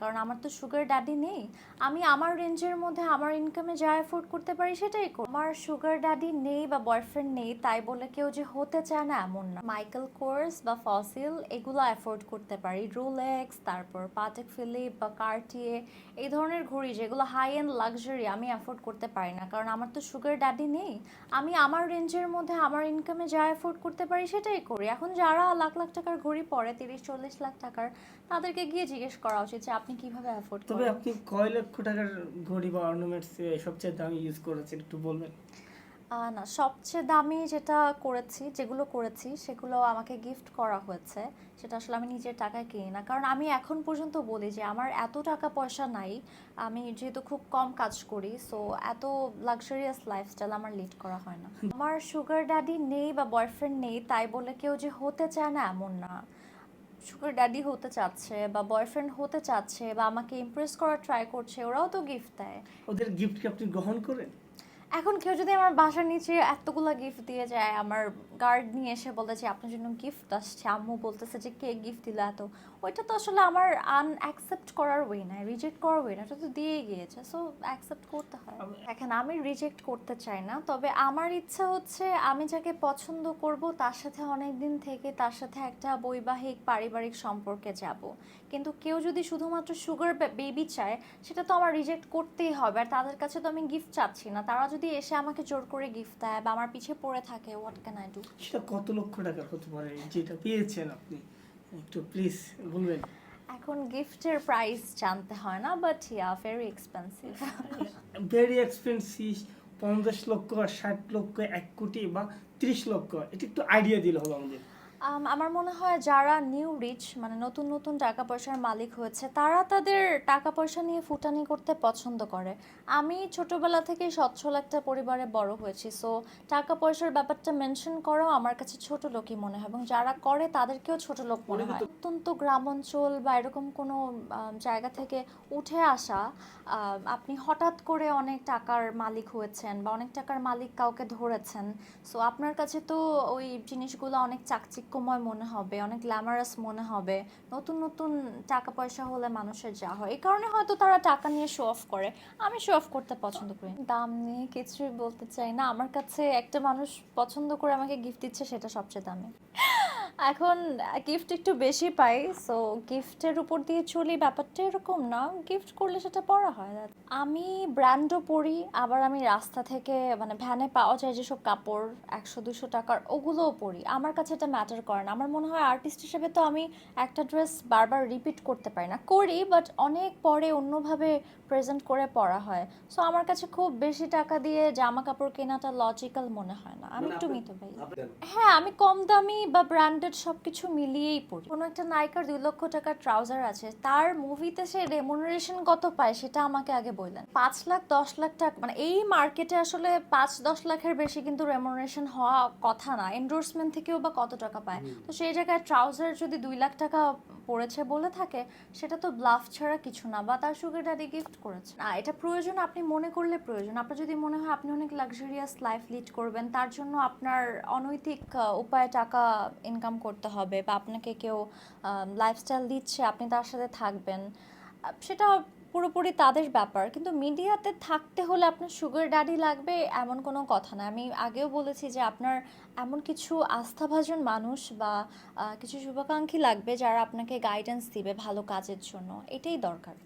কারণ আমার তো সুগার ড্যাডি নেই। আমি আমার রেঞ্জের মধ্যে আমার ইনকামে যা অ্যাফোর্ড করতে পারি সেটাই করি আমার সুগার ড্যাডি নেই বা বয়ফ্রেন্ড নেই, তাই বলে কেউ যে হতে চায় না এমন না। মাইকেল কোর্স বা ফসিল এগুলো অ্যাফোর্ড করতে পারি। রোলেক্স তারপর পাটেক ফিলিপ বা কার্টিয়ে এই ধরনের ঘড়ি যেগুলো হাই এন্ড লাক্সারি আমি অ্যাফোর্ড করতে পারি না। কারণ আমার তো সুগার ড্যাডি নেই। আমি আমার রেঞ্জের মধ্যে আমার ইনকামে যা অ্যাফোর্ড করতে পারি সেটাই করি। এখন যারা লাখ লাখ টাকার ঘড়ি পরে, তিরিশ, চল্লিশ লাখ টাকার, তাদেরকে গিয়ে জিজ্ঞেস করা উচিত যে আপনি কীভাবে অ্যাফোর্ড তবে আপনি কয় লক্ষ টাকার ঘড়ি বা অর্নামেন্টস সবচেয়ে দামি ইউজ করেছেন একটু বলবেন? না সবচেয়ে দামি যেটা করেছি যেগুলো করেছি সেগুলো আমাকে গিফট করা হয়েছে। সেটা আসলে আমি নিজের টাকায় কিনি না। কারণ আমি এখন পর্যন্ত বলি যে আমার এত টাকা পয়সা নাই আমি যেহেতু খুব কম কাজ করি সো এত লাক্সারিয়াস লাইফস্টাইল আমার লিড করা হয় না। আমার সুগার ড্যাডি নেই বা বয়ফ্রেন্ড নেই তাই বলে কেউ যে হতে চায় না এমন না। সুগার ড্যাডি হতে চাচ্ছে বা বয়ফ্রেন্ড হতে চাচ্ছে বা আমাকে ইমপ্রেস করার ট্রাই করছে, ওরাও তো গিফট দেয়। ওদের গিফট কি আপনি গ্রহণ করেন? এখন কেউ যদি আমার বাসার নিচে এতগুলো গিফট দিয়ে যায় আমার গার্ড নিয়ে এসে বলে যে আপনার জন্য গিফট আসছে। আম্মু বলতেছে যে কে গিফট দিল এত? ওইটা তো আসলে আমার আনঅ্যাকসেপ্ট করার ওয়ে না রিজেক্ট করার ওয়ে না এটা তো দিয়েই গিয়েছে। সো অ্যাকসেপ্ট করতে হয়। এখন আমি রিজেক্ট করতে চাই না তবে আমার ইচ্ছা হচ্ছে আমি যাকে পছন্দ করব তার সাথে অনেক দিন থেকে তার সাথে একটা বৈবাহিক পারিবারিক সম্পর্কে যাব। কিন্তু কেউ যদি শুধুমাত্র সুগার বেবি চায় সেটা তো আমার রিজেক্ট করতেই হবে। আর তাদের কাছে তো আমি গিফট চাচ্ছি না। তারা যদি এসে আমাকে জোর করে গিফট দেয় বা আমার পিছে পড়ে থাকে হোয়াট ক্যান আই ডু সেটা কত লক্ষ টাকার হতে পারে? যেটা পেয়েছেন আপনি একটু প্লিজ বলবেন। এখন গিফটের প্রাইস জানতে হয় না but yeah very expensive very expensive পঞ্চাশ লক্ষ ষাট লক্ষ এক কোটি বা ত্রিশ লক্ষ এটা একটু আইডিয়া দিলে হবে আমাদের। আম, আমার মনে হয় যারা নিউ রিচ মানে নতুন নতুন টাকা পয়সার মালিক হয়েছে তারা তাদের টাকা পয়সা নিয়ে ফুটানি করতে পছন্দ করে। আমি ছোটবেলা থেকে সচ্ছল একটা পরিবারে বড় হয়েছি সো টাকা পয়সার ব্যাপারটা মেনশন করাও আমার কাছে ছোট লোকই মনে হয় এবং যারা করে তাদেরকেও ছোট লোক মনে হয়। অত্যন্ত গ্রাম অঞ্চল বা এরকম কোনো জায়গা থেকে উঠে আসা আপনি হঠাৎ করে অনেক টাকার মালিক হয়েছেন বা অনেক টাকার মালিক কাউকে ধরেছেন সো আপনার কাছে তো ওই জিনিসগুলো অনেক চাকচিক্যময় মনে হবে, অনেক গ্ল্যামারাস মনে হবে, নতুন নতুন টাকা পয়সা হলে মানুষের যা হয়। এই কারণে হয়তো তারা টাকা নিয়ে শো অফ করে। আমি শো অফ করতে পছন্দ করি। দাম নিয়ে কিছুই বলতে চাই না। আমার কাছে একটা মানুষ পছন্দ করে আমাকে গিফট দিচ্ছে, সেটা সবচেয়ে দামি। এখন গিফট একটু বেশি পাই সো গিফটের উপর দিয়ে চলি ব্যাপারটা এরকম না। গিফট করলে সেটা পড়া হয় আমি ব্র্যান্ডও পরি আবার আমি রাস্তা থেকে মানে ভ্যানে পাওয়া যায় যেসব কাপড় একশো দুশো টাকার ওগুলোও পরি। আমার কাছে এটা ম্যাটার করে না। আমার মনে হয় আর্টিস্ট হিসেবে তো আমি একটা ড্রেস বারবার রিপিট করতে পারি না। করি বাট অনেক পরে অন্যভাবে প্রেজেন্ট করে পরা হয়। সো আমার কাছে খুব বেশি টাকা দিয়ে জামা কাপড় কেনাটা লজিক্যাল মনে হয় না। আমি একটু মিতভাই হ্যাঁ আমি কম দামি বা ব্র্যান্ডেড সব কিছু মিলিয়েই পড়ি। কোনো একটা নায়িকার দুই লক্ষ টাকার ট্রাউজার আছে তার মুভিতে সে রেমুনারেশন কত পায় সেটা আমাকে আগে বললেন। পাঁচ লাখ দশ লাখ টাকা মানে এই মার্কেটে আসলে পাঁচ দশ লাখের বেশি কিন্তু রেমুনারেশন হওয়া কথা না। এন্ডোর্সমেন্ট থেকেও বা কত টাকা পায়। তো সেই জায়গায় ট্রাউজার যদি দুই লাখ টাকা পড়েছে বলে থাকে সেটা তো ব্লাফ ছাড়া কিছু না বা তার সুগার ড্যাডি গিফট করেছে। না এটা প্রয়োজন আপনি মনে করলে প্রয়োজন। আপনার যদি মনে হয় আপনি অনেক লাক্সারিয়াস লাইফ লিড করবেন তার জন্য আপনার অনৈতিক উপায়ে টাকা ইনকাম করতে হবে বা আপনাকে কেউ লাইফস্টাইল দিচ্ছে, আপনি তার সাথে থাকবেন সেটা পুরোপুরি তাদের ব্যাপার। কিন্তু মিডিয়াতে থাকতে হলে আপনার সুগার ড্যাডি লাগবে এমন কোনো কথা না আমি আগেও বলেছি যে আপনার এমন কিছু আস্থাভাজন মানুষ বা কিছু শুভাকাঙ্ক্ষী লাগবে যারা আপনাকে গাইডেন্স দিবে ভালো কাজের জন্য। এটাই দরকার।